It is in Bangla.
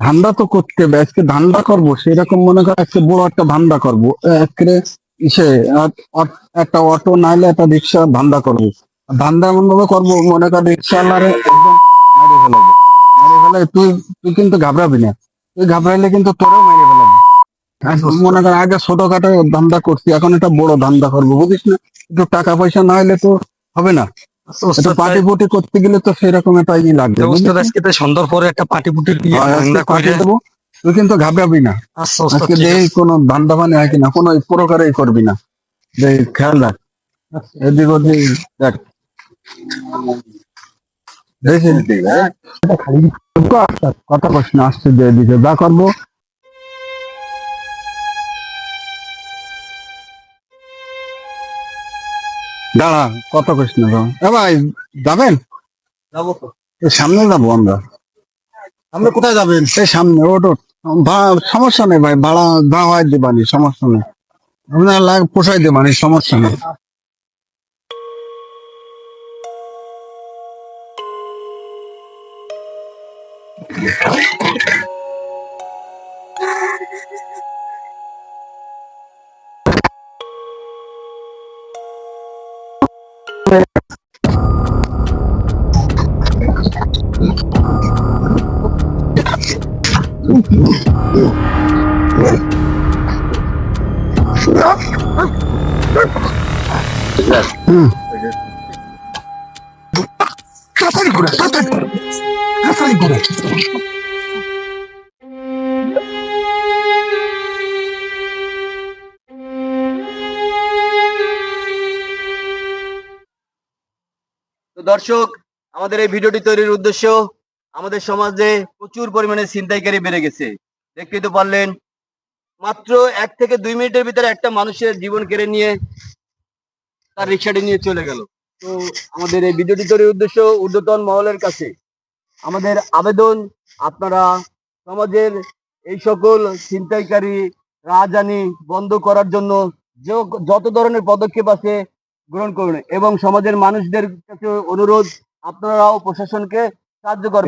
ধান্দা তো করতে হবে, আজকে ধান্দা করব, সেরকম মনে কর আজকে বড় একটা ধান্দা করব ইসে একটা অটো নাইলে একটা রিক্সা ধান্দা করব। ধান্দা এমন ভাবে করব, মনে কর রিক্সাওয়ালারে একদম তুই তুই কিন্তু ঘাবড়াবি না, তুই ঘাবড়াইলে কিন্তু তোরেও মনে কর আগে ছোটখাটো ধান্দা করছি এখন একটা বড় ধান্দা করব বুঝিস না? একটু টাকা পয়সা না হলে তো হবে না। আচ্ছা, পার্টি পুটি করতে গেলে তো সেরকম একটা ই লাগবে সন্ধ্যার পরে একটা পার্টি পুটি দেবো তুই কিন্তু ঘাবড়াবি না। আচ্ছা আজকে ঠিক কোনো ধান্দা হয় কিনা কোনো প্রকারেই করবি না। দেই খেয়াল রাখ। এদিক ওদিক দেখ। কথা না যে এদিকে যা করব দাঁড়া কস না এ ভাই যাবেন? যাব তো। সামনে যাব আমরা। আপনি কোথায় যাবেন? এই সামনে ওটো সমস্যা নেই ভাই ভাড়া যা হয় দেবানি সমস্যা নেই। আপনার লাগ পোষাই দেবানি সমস্যা নেই। দর্শক আমাদের এই ভিডিওটি তৈরির উদ্দেশ্য আমাদের সমাজে প্রচুর পরিমাণে ছিনতাইকারী বেড়ে গেছে। দেখতেই তো পারলেন, মাত্র এক থেকে দুই মিনিটের ভিতরে একটা মানুষের জীবন কেড়ে নিয়ে তার রিক্সাটি নিয়ে চলে গেল। তো আমাদের এই ভিডিওটি তৈরির উদ্দেশ্য ঊর্ধ্বতন মহলের কাছে। আমাদের আবেদন, আপনারা সমাজের এই সকল ছিনতাইকারী রাজানি বন্ধ করার জন্য যে- যত ধরনের পদক্ষেপ আছে গ্রহণ করুন এবং সমাজের মানুষদের কাছে অনুরোধ আপনারাও প্রশাসনকে ধন্যবাদ।